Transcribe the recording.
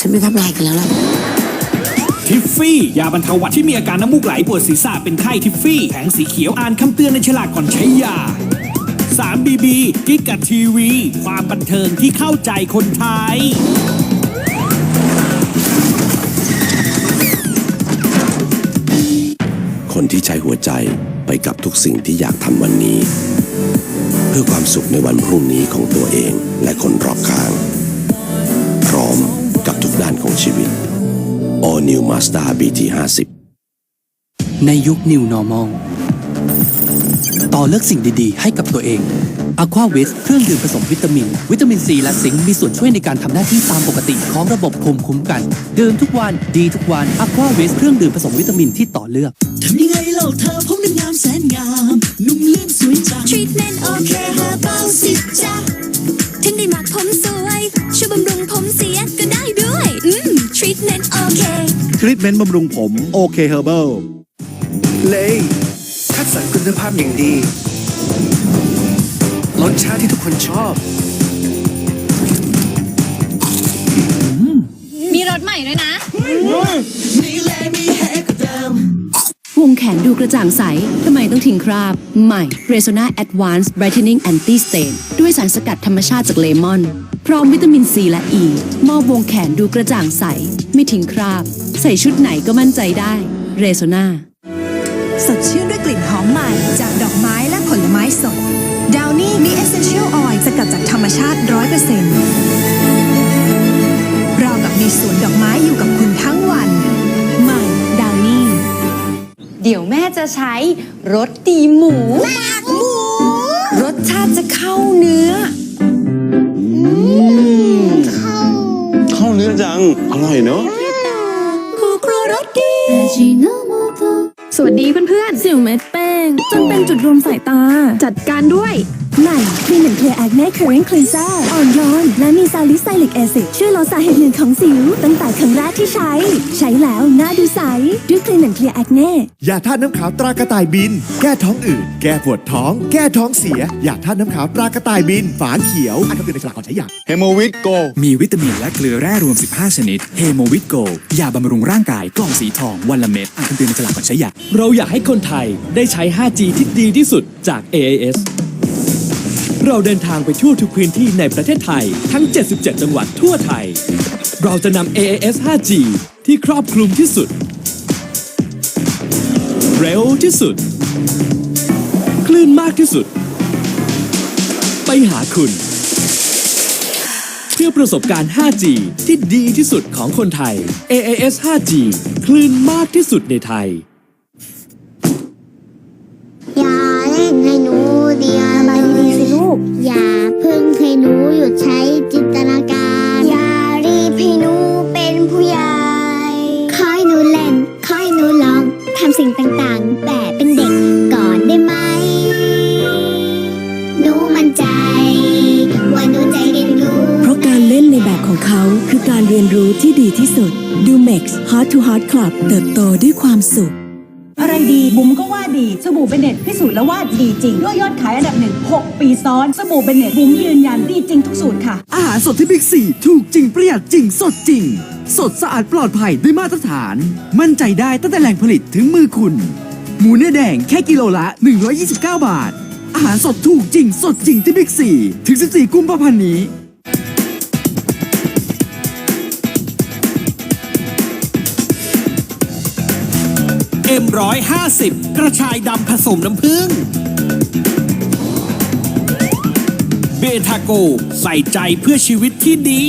ฉันไม่ทำลายกันแล้วล่ะทิฟฟี่ยาบรรเทาหวัดที่มีอาการน้ำมูกไหลปวดศีรษะเป็นไข้ทิฟฟี่แผงสีเขียวอ่านคำเตือนในฉลากก่อนใช้ยา 3BB กิ๊กกับทีวี ความบันเทิงที่เข้าใจคนไทย คนที่ใช้หัวใจไปกับทุกสิ่งที่อยากทำวันนี้ เพื่อความสุขในวันพรุ่งนี้ของตัวเองและคนรอบข้าง พร้อม กับทุกด้านของชีวิต All New Mazda BT 50 ในยุค New Normal ต่อเลือกสิ่งดีๆ ให้กับตัวเอง Aqua w e s เครื่องดื่มผสมวิตามิน วิตามินซีและซิงค์มีส่วนช่วยในการทำหน้าที่ตามปกติของระบบภูมิคุ้มกัน ดื่มทุกวันดีทุกวัน Aqua w e s เครื่องดื่มผสมวิตามินที่ต่อเลือกทำยังไงเล่าเธอผมนั้นงามแสนงาม นุ่มลื่นสวยจังทรีทเมนต์โอเคเฮอร์เบลสิจ้ะ ทรีทเมนต์บำรุงผมโอเคเฮอร์เบิลเลยคัดสรรคุณภาพอย่างดีรสชาติที่ทุกคนชอบ มีรถใหม่ด้วยนะนี่แหละมีแฮกว่าเดิมวงแขนดูกระจ่างใส ทำไมต้องทิ้งคราบ ใหม่ Resona Advanced Brightening Anti Stain ด้วยสารสกัดธรรมชาติจากเลมอน พร้อมวิตามินซีและอ e, ีมอบวงแขนดูกระจ่างใส ไม่ทิ้งคราบ ใส่ชุดไหนก็มั่นใจได้ Resona สดชื่นด้วยกลิ่นหอมใหม่ จากดอกไม้และผลไม้สดดาวนี่มี Essential Oil สกัดจากธรรมชาติ100%เรากับมีสวนดอกไม้อยู่กับคุณทั้งวันใหม่ดาวนี่เดี๋ยวแม่จะใช้รสดีหมูรสชาติจะเข้าเนื้อเข้าเนื้อจัง อร่อยเนาะคู่ครัวร สดีสวัสดีเพื่อนๆสิวเม็ดแป้ง จนเป็นจุดรวมสายตา จัดการด้วย ใหม่ครีมหนึ่งเคลียร์แอคเน่เคอร์เรนคลีนเซอร์อ่อนโยนและมีซาลิไซลิกแอซิดช่วยลดสาเหตุหนึ่งของสิว ตั้งแต่ครั้งแรกที่ใช้ ใช้แล้วหน้าดูใสด้วยครีมหนึ่งเคลียร์แอคเน่ยาธาตุน้ำขาวตรากระต่ายบิน แก้ท้องอืดแก้ปวดท้อง แก้ท้องเสียยาธาตุน้ำขาวตรากระต่ายบิน ฝาเขียวอ่านคำเตือนในฉลากก่อนใช้ยาเฮโมวิตโกมีวิตามินและเกลือแร่รวม 15 ชนิดเฮโมวิตโกยาบำรุงร่างกายกล่องสีทองวันละเม็ดอ่านคำเตือนในฉลากก่อนใช้ยาเราอยากให้คนไทยได้ใช้ 5G ที่ดีที่สุดจาก AIS เราเดินทางไปทั่วทุกพื้นที่ในประเทศไทย ทั้ง 77 จังหวัดทั่วไทย เราจะนำ AIS 5G ที่ครอบคลุมที่สุด เร็วที่สุด คลื่นมากที่สุด ไปหาคุณ เพื่อประสบการณ์ 5G ที่ดีที่สุดของคนไทย AAS 5G คลื่นมากที่สุดในไทย รเรียนรู้ที่ดีที่สุดดู Max Heart to Heart Club เติบโตด้วยความสุข อะไรดีบุ๋มก็ว่าดี สบู่เบเน็ตพิสูจน์แล้วว่าดีจริงด้วยยอดขายอันดับหนึ่ง6ปีซ้อน สบู่เบเน็ตบุ๋มยืนยันดีจริงทุกสูตรค่ะ อาหารสดที่บิ๊กซีถูกจริงประหยัดจริงสดจริง สดสะอาดปลอดภัยด้วยมาตรฐาน มั่นใจได้ตั้งแต่แหล่งผลิตถึงมือคุณ หมูเนื้อแดงแค่กิโลละ 129 บาท อาหารสดถูกจริงสดจริงที่บิ๊กซีถึง 14 กุมภาพันธ์นี้ 150 กระชายดำผสมน้ำผึ้ง เบทาโก ใส่ใจเพื่อชีวิตที่ดี